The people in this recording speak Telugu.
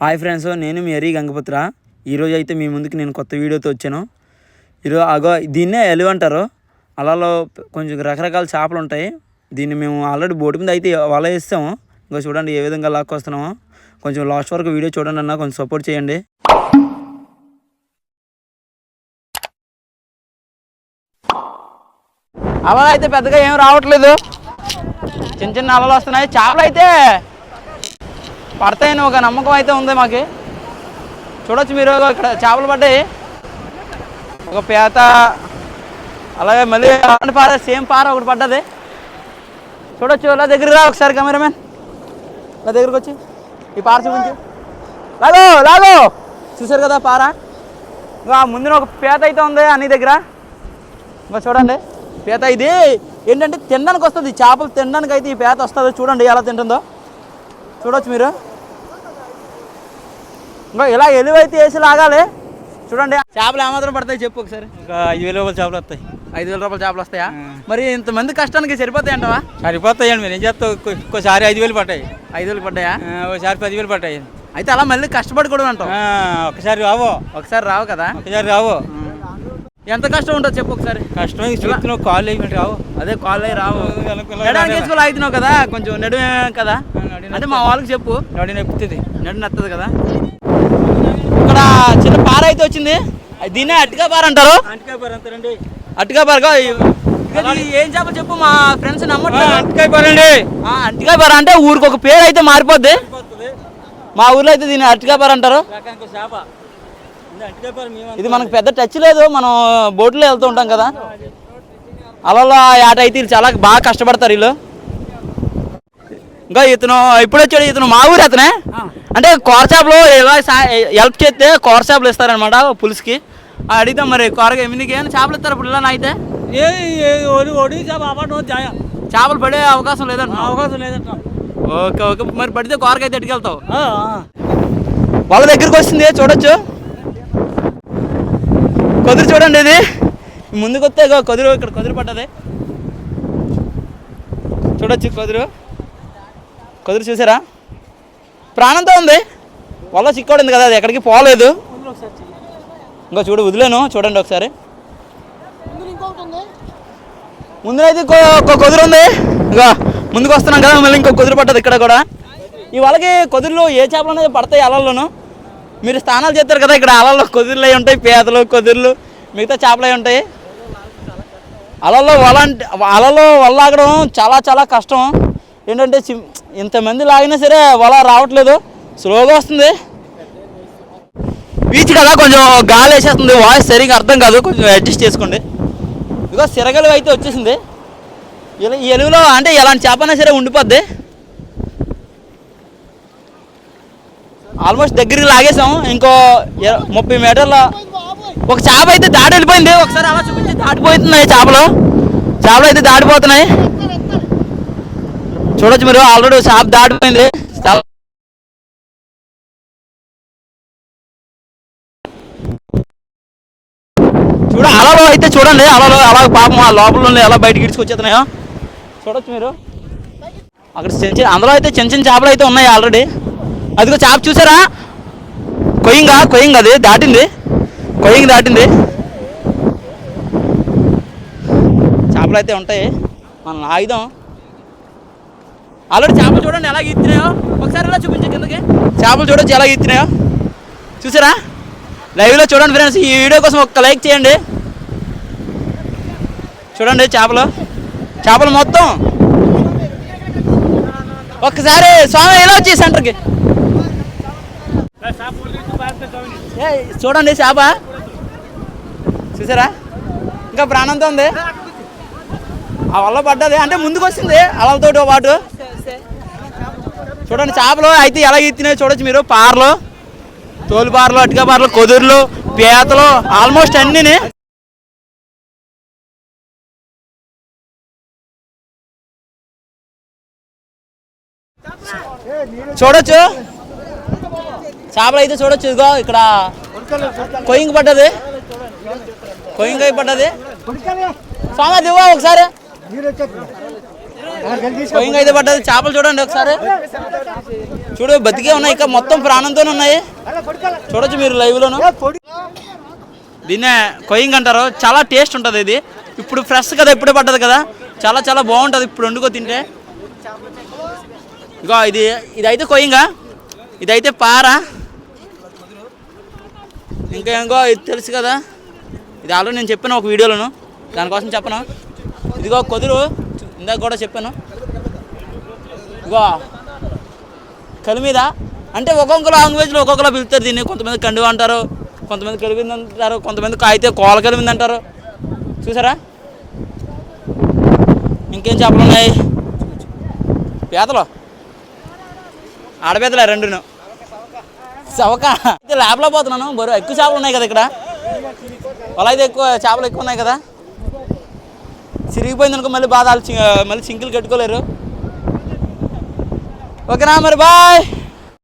హాయ్ ఫ్రెండ్స్ నేను మీ హరి గంగపుత్ర. ఈరోజు అయితే మీ ముందుకు నేను కొత్త వీడియోతో వచ్చాను. ఈరోజు అగో దీన్నే ఎలువ అంటారు. అలాలో కొంచెం రకరకాల చేపలు ఉంటాయి. దీన్ని మేము ఆల్రెడీ బోటు మీద అయితే వల వేస్తాము. ఇంకా చూడండి ఏ విధంగా లాక్కొస్తున్నామో కొంచెం లాస్ట్ వరకు వీడియో చూడండి అన్న కొంచెం సపోర్ట్ చేయండి. అలా అయితే పెద్దగా ఏం రావట్లేదు. చిన్న చిన్న అలలు వస్తున్నాయి. చేపలు అయితే పడతాయని ఒక నమ్మకం అయితే ఉంది మాకు. చూడొచ్చు మీరు ఇక్కడ చేపలు పడ్డాయి. ఒక పేత అలాగే మళ్ళీ పార సేమ్ పార ఒకటి పడ్డది. చూడొచ్చు ఇలా దగ్గర రా ఒకసారి కెమెరామెన్. ఇలా దగ్గరకు వచ్చి. ఈ పార చూపించు. లాగో లాగో చూసారు కదా పార? ఇంకా ముందున ఒక పేత అయితే ఉంది అన్ని దగ్గర. ఇంకా చూడండి పేత ఇది ఏంటంటే తినడానికి వస్తుంది. చేపలు తినడానికి అయితే ఈ పేత వస్తుంది. చూడండి ఎలా తింటుందో. చూడొచ్చు మీరు. ఇంకా ఇలా ఎలువైతే వేసి లాగాలి? చూడండి. చేపలు ఏమాత్రం పడతాయి చెప్పు ఒకసారి. ఇంకా ఐదు వేల రూపాయలు చేపలు వస్తాయి. ఐదు వేల రూపాయల చేపలు వస్తాయా? మరి ఇంతమంది కష్టానికి సరిపోతాయి అంటవా? సరిపోతాయండి మీరు ఏం చేస్తావు? ఒక్కో- ఒక్కోసారి ఐదు వేలు పట్టాయి ఐదు వేలు పడ్డాయా? ఆ, ఒకసారి పదివేలు పట్టాయి అయితే అలా మళ్ళీ కష్టపడి కూడా అంటావు. ఆ, ఒకసారి రావు. ఒకసారి రావు కదా? ఒకసారి రావు. ఎంత కష్టం ఉంటుంది చెప్పు ఒకసారి? కష్టమే చూస్తున్నావు? కాళ్ళు వేయమంటే రావు. అదే కాల్ అయ్యి రావు. నడడానికి వేసుకోవాలి అవుతున్నావు కదా కొంచెం నడుమే కదా. అంటే మా వాళ్ళకి చెప్పు. నడి నొప్పుతుంది. నడు నత్తదు కదా? ఇక్కడ చిన్న పార అయితే వచ్చింది. అది దీన్నే అట్టిగా పార అంటారు. అంటకాయ అట్టిగా పారగా ఏం చేప చెప్పు మా ఫ్రెండ్స్ నమ్మట్లేదు? అంటకాయ పరండి. ఆ, అట్టిగా పార అంటే ఊరికి ఒక పేరు అయితే మారిపోద్ది. మా ఊర్లో అయితే దీన్ని అట్టిగా పార అంటారు. అంటకాయ పరం ఇది మనకు పెద్ద టచ్ లేదు. మనం బోట్లో వెళ్తూ ఉంటాం కదా. అలా ఆట అయితే వీళ్ళు చాలా బాగా కష్టపడతారు వీళ్ళు. ఇంకా ఇతను ఇప్పుడు వచ్చాడు. ఇతను మా ఊరు అతనే. అంటే కూర చేపలు ఇలా హెల్ప్ చేస్తే కూర చేపలు ఇస్తారనమాట పులుసుకి. అడిగితే మరి కూరగా మీకు ఏమైనా చేపలు ఇస్తారు ఇప్పుడు ఇలా అయితే చేప చేపలు పడే అవకాశం లేదంట అవకాశం లేదంట. Okay okay. మరి పడితే కూరకైతే ఎట్టుకెళ్తావు వాళ్ళ దగ్గరికి వస్తుంది చూడొచ్చు. కుదురు చూడండి ఇది. ముందుకు వస్తే కుదురు ఇక్కడ కుదురు పడ్డది. చూడొచ్చు కుదురు. కుదురు చూసారా? ప్రాణంతో ఉంది. వల్ల చిక్కోడింది కదా అది ఎక్కడికి పోలేదు. ఇంకా చూడు వదిలేను. చూడండి ఒకసారి. ముందునైతే ఇంకో ఇంకో కుదురు ఉంది. ఇంకా ముందుకు వస్తున్నాం కదా మళ్ళీ ఇంకో కుదురు పట్టదు ఇక్కడ కూడా. ఈ వాళ్ళకి కుదురులో ఏ చేపలు అనేది పడతాయి అలల్లోనూ. మీరు స్నానాలు చేస్తారు కదా ఇక్కడ అలల్లో కుదురులు అయి ఉంటాయి పేదలు కుదురులు మిగతా చేపలు అయి ఉంటాయి. అలలో వల అంటే అలలో వల లాగడం చాలా చాలా కష్టం. ఏంటంటే ఇంతమంది లాగినా సరే వల రావట్లేదు. స్లోగా వస్తుంది. బీచ్ కదా కొంచెం గాలి వేసేస్తుంది. వాయిస్ సరిగా అర్థం కాదు. కొంచెం అడ్జస్ట్ చేసుకోండి. ఇదిగో సిరగలు అయితే వచ్చేసింది. ఇలా ఈ ఎలుగులో అంటే ఎలాంటి చేపైనా సరే ఉండిపోద్ది. ఆల్మోస్ట్ దగ్గరికి లాగేసాం ఇంకో ముప్పై మీటర్ల ఒక చేప అయితే దాటి వెళ్ళిపోయింది. ఒకసారి అలా చూపించి దాటిపోతున్నాయి చేపలు. చేపలు అయితే దాటిపోతున్నాయి. చూడొచ్చు మీరు ఆల్రెడీ షాప్ దాటిపోయింది. చాలా చూడ అలలో అయితే చూడండి అలలో అలా పాపం ఆ లోపల ఎలా బయటకి ఇడ్చుకొచ్చేస్తున్నాయో చూడొచ్చు మీరు. అక్కడ చిన్న చిన్న అందులో అయితే చిన్న చిన్న చేపలు అయితే ఉన్నాయి ఆల్రెడీ. అదిగో చేప చూసారా? కొయ్యింగా కొయ్యింగ్ అది దాటింది. కొయ్యింగ్ దాటింది. చేపలు అయితే ఉంటాయి. మనం ఆయుధం ఆల్రెడీ చేపలు చూడండి ఎలా ఈత్తినాయో. ఒకసారి ఇలా చూపించే కిందకి. చేపలు చూడొచ్చు ఎలా ఈత్తినాయో. చూసారా? లైవ్లో చూడండి ఫ్రెండ్స్ ఈ వీడియో కోసం ఒక్క లైక్ చేయండి. చూడండి చేపలు. చేపలు మొత్తం. ఒక్కసారి స్వామి ఎలా వచ్చి సెంటర్కి ఏ, చూడండి చేప. చూసారా? ఇంకా ప్రాణంతో ఉంది. ఆ వల్ల పడ్డది. అంటే ముందుకు వచ్చింది అలలతో పాటు. చూడండి చేపలు అయితే ఎలా ఎత్తినాయో చూడొచ్చు మీరు. పార్లు తోలు పార్లు అటుక పార్లు కుదుర్లు పేతలు ఆల్మోస్ట్ అన్నీ చూడొచ్చు. చేపలు అయితే చూడొచ్చు. ఇదిగో ఇక్కడ కొయ్యింగ్ పడ్డది. కొయ్యింగ్ అయి పడ్డది. స్వామి దివ్వా ఒకసారి. కొయ్యంగా అయితే పడ్డది. చేపలు చూడండి ఒకసారి. చూడు బతికే ఉన్నాయి. ఇంకా మొత్తం ప్రాణంతోనే ఉన్నాయి. చూడొచ్చు మీరు లైవ్ లోను దీన్నే కొయ్యింగ్ అంటారు చాలా టేస్ట్ ఉంటుంది ఇది. ఇప్పుడు ఫ్రెష్ కదా ఇప్పుడే పడ్డది కదా. చాలా చాలా బాగుంటుంది. ఇప్పుడు వండుకో తింటే. ఇగో ఇది ఇదైతే కొయ్యింగా. ఇదైతే పార. ఇంకా ఇంకో ఇది తెలుసు కదా. ఇది ఆల్రెడీ నేను చెప్పాను ఒక వీడియోలోను. దానికోసం చెప్పను. ఇదిగో కుదురు. ఇందాక కూడా చెప్పాను. ఇగో కలిమీద అంటే ఒక్కొక్క లాంగ్వేజ్లో ఒక్కొక్కలా పిలుస్తారు దీన్ని. కొంతమంది కండువ అంటారు కొంతమంది కలిపింది అంటారు కొంతమంది అయితే కోల కలిపింది అంటారు. చూసారా? ఇంకేం చేపలు ఉన్నాయి పీతలు. ఆడపీతలే రెండును. చవక అయితే ల్యాబ్లో పోతున్నాను. బరువు ఎక్కువ చేపలు ఉన్నాయి కదా ఇక్కడ. అలా అయితే ఎక్కువ చేపలు ఎక్కువ ఉన్నాయి కదా. చిరిగిపోయింది అనుకో మళ్ళీ బాధ మళ్ళీ సింకిల్ కట్టుకోలేరు. ఓకేనా మరి బాయ్.